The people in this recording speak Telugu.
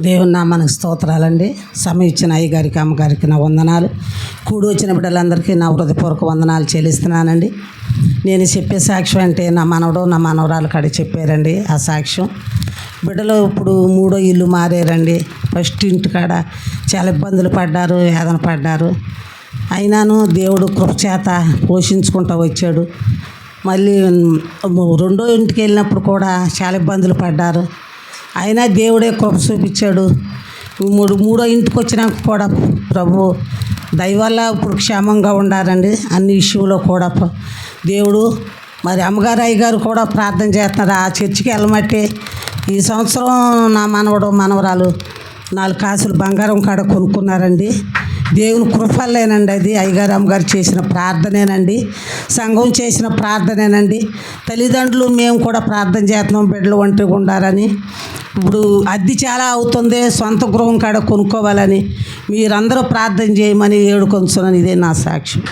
దేవుని నామానికి స్తోత్రాలండి. సమయం ఇచ్చిన అయ్యగారికి అమ్మగారికి నా వందనాలు. కూడి వచ్చిన బిడ్డలందరికీ నా హృదయపూర్వక వందనాలు చెల్లిస్తున్నానండి. నేను చెప్పే సాక్ష్యం అంటే నా మనవడు నా మనవరాలు కాడ చెప్పారండి ఆ సాక్ష్యం. బిడ్డలు ఇప్పుడు మూడో ఇల్లు మారారండి. ఫస్ట్ ఇంటి కాడ చాలా ఇబ్బందులు పడ్డారు వేదన పడ్డారు. అయినాను దేవుడు కృపచేత పోషించుకుంటూ వచ్చాడు. మళ్ళీ రెండో ఇంటికి వెళ్ళినప్పుడు కూడా చాలా ఇబ్బందులు పడ్డారు. అయినా దేవుడే కృప చూపించాడు. మూడు మూడో ఇంటికి వచ్చినాక కూడా ప్రభు దయవల్ల ఇప్పుడు క్షేమంగా ఉండాలండి అన్ని విషయంలో కూడా. దేవుడు మరి అమ్మగారు అయ్యగారు కూడా ప్రార్థన చేస్తున్నారు. ఆ చర్చికి వెళ్ళమట్టే ఈ సంవత్సరం నా మనవడు మనవరాలు నాలుగు కాసులు బంగారం కాడ కొనుక్కున్నారండి. దేవుని కృపలేనండి అది. అయ్యగారు అమ్మగారు చేసిన ప్రార్థనేనండి. సంఘం చేసిన ప్రార్థనేనండి. తల్లిదండ్రులు మేము కూడా ప్రార్థన చేస్తున్నాం. బిడ్డలు ఒంటరిగా ఉండాలని. ఇప్పుడు అద్దె చాలా అవుతుంది సొంత గృహం కాడ కొనుక్కోవాలని. మీరందరూ ప్రార్థన చేయమని ఏడుకొంచున్నాను ఇదే నా సాక్ష్యం.